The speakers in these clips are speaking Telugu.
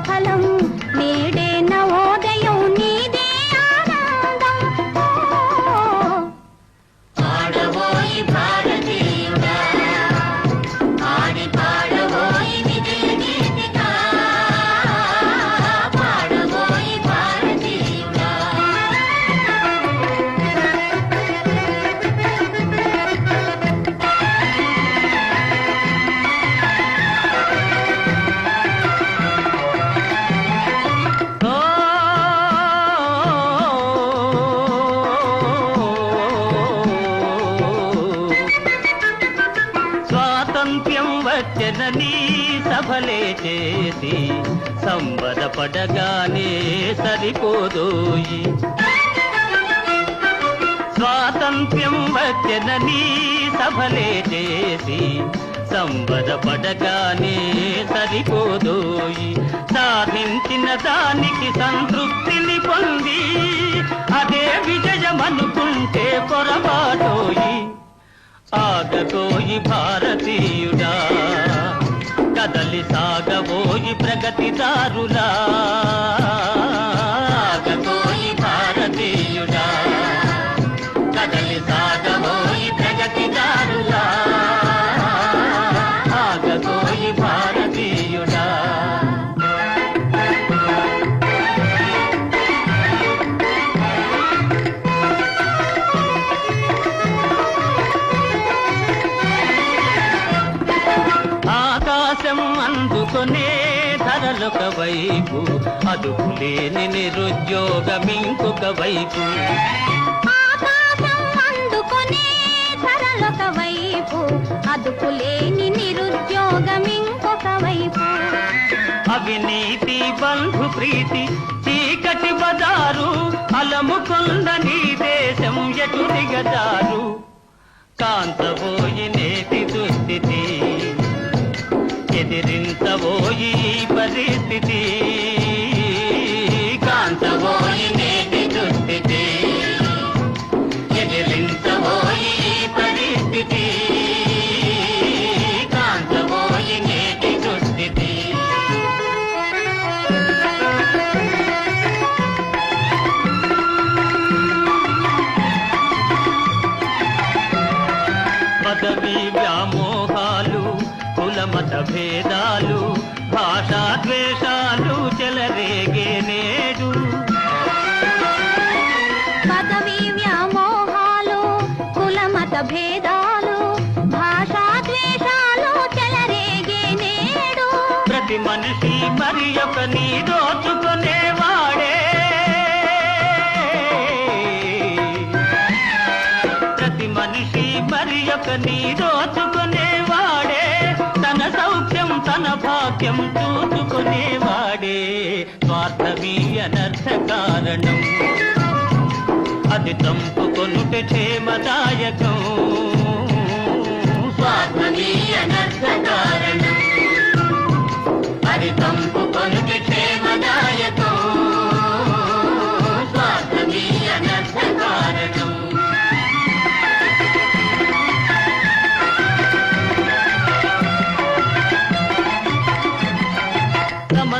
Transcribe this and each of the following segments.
సఫలం ఫలం నేడే స్వాతంత్ర్యం సభలే చేసి సంబరపడగానే సరిపోదోయి. స్వాతంత్ర్యం వచ్చనని సభలే చేసి సంబరపడగానే సరిపోదోయి. సాధించిన దానికి సంతృప్తిని పొంది అదే విజయమనుకుంటే పొరపాటోయి. ఆగతోయి భారతీ సాగబోయి ప్రగతిదారులా. ఆకాశం అందుకొనే ధరలొక వైపు అదుపులేని నిరుద్యోగం ఇంకొక వైపు వైపు నిరుద్యోగం ఇంకొక వైపు. అవినీతి బంధు ప్రీతి చీకటి బజారు అలముకొంద నీ దేశం ఎటు దిగజారు? కాంతబోయి ఎదిరించబోయి పరిస్థితి. భేదాలు భాషా ద్వేషాలు చెలరేగే నేడు. పదవి వ్యామోహాలు కుల మత భేదాలు భాషా ద్వేషాలు చెలరేగే నేడు. ప్రతి మనిషి మరి ఒక నీ దోచుకునేవాడే ప్రతి మనిషి మరి ఒక నీ మన భాగ్యం చూసుకునేవాడే స్వార్థమీ అనర్థ కారణం. అది తంపుకొనుట క్షేమదాయకం.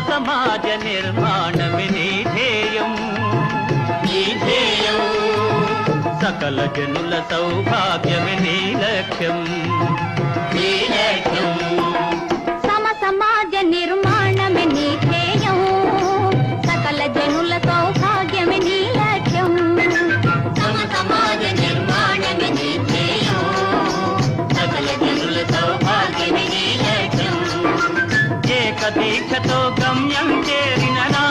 సమాజ నిర్మాణమే నీ ధ్యేయం. నీ ధ్యేయం. సకల జనుల సౌభాగ్యమే నీ లక్ష్యం. నీ లక్ష్యం. ఏకదీక్షతో గమ్యం చేరిన నా